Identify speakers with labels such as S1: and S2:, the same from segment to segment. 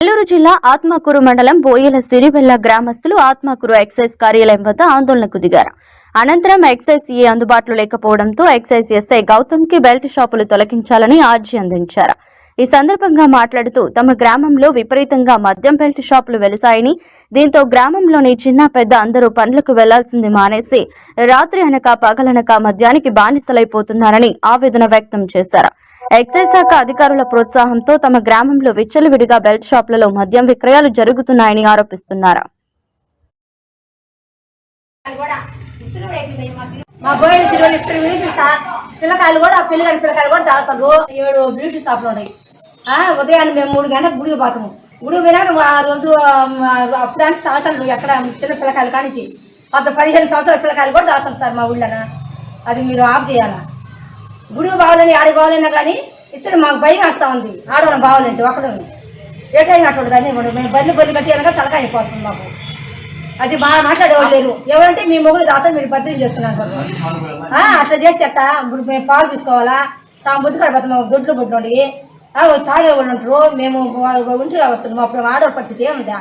S1: నెల్లూరు జిల్లా ఆత్మకూరు మండలం బోయల సిరివెల్ల గ్రామస్తులు ఆత్మకూరు ఎక్సైజ్ కార్యాలయం వద్ద ఆందోళనకు దిగారు. అనంతరం ఎక్సైజ్ ఏ అందుబాటులో లేకపోవడంతో ఎక్సైజ్ ఎస్ఐ గౌతమ్కి బెల్ట్ షాపులు తొలగించాలని ఆర్జీ అందించారు. ఈ సందర్భంగా మాట్లాడుతూ తమ గ్రామంలో విపరీతంగా మద్యం బెల్ట్ షాపులు వెలిసాయని దీంతో గ్రామంలోని చిన్న పెద్ద అందరూ పనులకు వెళ్ళాల్సింది మానేసి రాత్రి అనక పగలనక మద్యానికి బానిసలైపోతున్నారని ఆవేదన వ్యక్తం చేశారు. ఎక్సైజ్ శాఖ అధికారుల ప్రోత్సాహంతో తమ గ్రామంలో విచ్చలవిడిగా బెల్ట్ షాపులలో మద్యం విక్రయాలు జరుగుతున్నాయని ఆరోపిస్తున్నారు?
S2: మా బోయిన సిరువలు ఇక్కడ విరిగి సార్. పిల్లకాయలు కూడా పిల్లగాడి పిల్లకాయలు కూడా తాగుతారు. ఏడు బ్యూటీ షాపులు ఉన్నాయి. ఉదయాన్నే మేము మూడు గంటలకు గుడికి పోతాము. గుడికి పోయినాక ఆ రోజు అప్పుడానికి తాగుతాడు ఎక్కడ చిన్న పిల్లకాయలు కానిచ్చి. అంత పదిహేను సంవత్సరాల పిల్లకాయలు కూడా తాగుతాం సార్ మా ఊళ్ళన. అది మీరు ఆఫ్ చేయాలా? గుడి బావాలని ఆడి బావాలన్నా కానీ ఇచ్చిన మాకు భయం వేస్తా ఉంది. ఆడవాళ్ళం బావాలంటే ఒకడు ఏటైనా అటువంటి దాన్ని ఇవ్వడు. మేము బల్లి బల్లి కట్టి అనగా తలకాయ అయిపోతుంది మాకు. అది మా మాట్లాడేవాళ్ళు లేరు. ఎవరంటే మీ మొగుడు దాత మీరు భద్రం చేస్తున్నారు అట్లా చేస్తే అట్ట ఇప్పుడు మేము పాలు తీసుకోవాలా? సాం బుద్ధి కడపోతాం దొడ్లు పుట్టినండి. తాగే వాళ్ళు ఉంటారు మేము ఇంటిలో వస్తున్నాం అప్పుడు ఆడవాళ్ళ పరిస్థితి ఏముందా?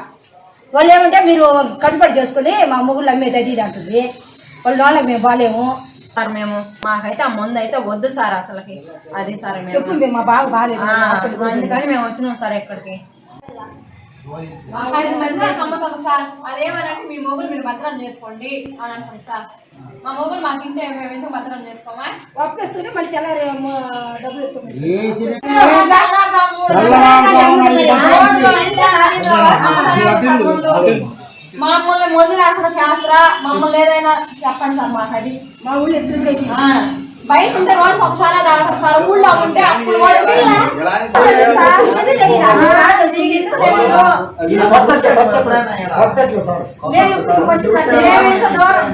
S2: వాళ్ళు ఏమంటే మీరు కట్టుబడి చేసుకుని మా మొగుళ్ళు అమ్మేది అది ఇది అంటుంది. వాళ్ళ వాళ్ళకి మేము బాగాలేము
S3: సార్ మేము మాకైతే ఆ మందు అయితే వద్దు సార్ అసలుకి. అది సార్ మేము
S2: మా బాగా బాగాలేదు.
S3: అందుకని మేము వచ్చినాం సార్ ఇక్కడికి ఐదు మంది దాకా అమ్ముతాం సార్. అదేమనంటే మీ మొగులు మీరు భద్రం చేసుకోండి అని అంటాం సార్. మా మొగులు మాకు ఇంటే మేము ఎందుకు భద్రం చేసుకోమా?
S2: ఒప్పేస్తుంది మళ్ళీ తెల్లారి ఏమో డబ్బులు ఎక్కువ
S3: మమ్మల్ని ముందు లేకుండా చేస్తారా మమ్మల్ని ఏదైనా చెప్పండి సార్ మాకు అది
S2: మా ఊళ్ళో
S3: బయట ఉంటే రోజు ఒకసారి తాగుతాం సార్. ఊళ్ళో ఉంటే అప్పుడు?
S2: మేము
S3: ఇంత దూరం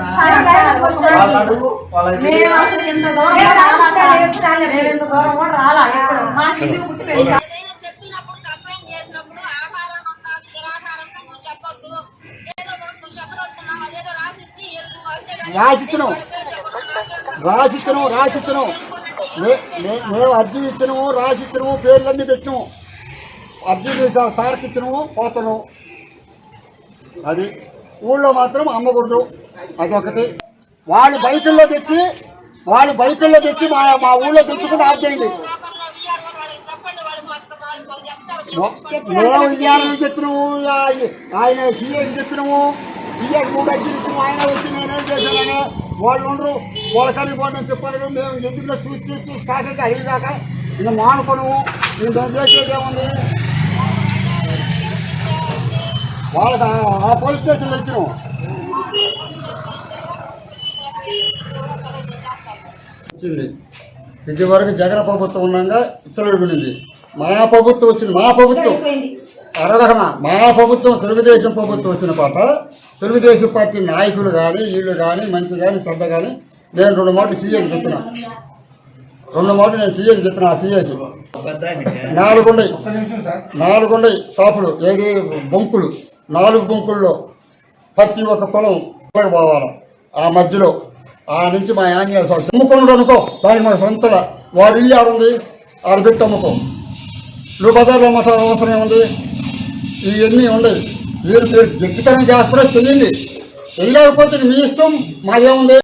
S3: అసలు ఇంత రాలా. మాకు ఇది
S4: రాసిచ్చను. మే- మే- మేము అర్జీ ఇచ్చినము రాసిచ్చను పేర్లన్నీ పెట్టినము అర్జీ సార్కి ఇచ్చినము పోతాను. అది ఊళ్ళో మాత్రం అమ్మకూడదు. అదొకటి. వాళ్ళు బైకుల్లో తెచ్చి వాళ్ళు బైకుల్లో తెచ్చి మా మా ఊళ్ళో తెచ్చుకుంటే ఆఫ్ చేయండి. మేము ఇయ్యాలని చెప్పినాము ఆయన సీఏకి చెప్పినాము. సీఏకి కూడా అర్జీలు ఆయన వచ్చి నేనేం చేశానని వాళ్ళు ఉండరు వాళ్ళ కాడికి పోండి అని చెప్పారు మేము ఎందుకు చూసి చూసి చూసి కాక అయ్యి కాక ఇంకా మానుకోను నేను చేసేది ఏముంది వాళ్ళకి ఆ- పోలీస్ స్టేషన్లో వచ్చిన వచ్చింది ఇది వరకు జగన్ ప్రభుత్వం ఉన్నాగా ఇచ్చలవిడింది మా ప్రభుత్వం వచ్చింది. మా ప్రభుత్వం.
S2: అయిపోయింది
S4: మా ప్రభుత్వం తెలుగుదేశం ప్రభుత్వం వచ్చిన పాట తెలుగుదేశం పార్టీ నాయకులు కానీ వీళ్ళు కానీ మంచి కానీ చెడ్డ కానీ నేను రెండు మాటలు సీఏకి చెప్పిన. రెండు మాటలు నేను సీఏకి చెప్పిన ఆ సీఏకి. నాలుగుండయి నాలుగుండయి షాపులు ఏది బొంకులు. నాలుగు బొంకుల్లో ప్రతి ఒక్క పొలం పొలం పోవాలి. ఆ మధ్యలో ఆ నుంచి మా ఆంజనేయ స్వామి అమ్ముకున్నాడు అనుకో దానికి మా సొంతల. వాడు ఇల్లు ఆడుంది ఆడబెట్టి అమ్ముకో. నువ్వు బజార్లో అమ్మటం అవసరం ఏముంది? ఇవన్నీ ఉండదు. మీరు మీరు గట్టితనం చేస్తారో చెయ్యండి చేయలేకపోతే మీ ఇష్టం మాదేముంది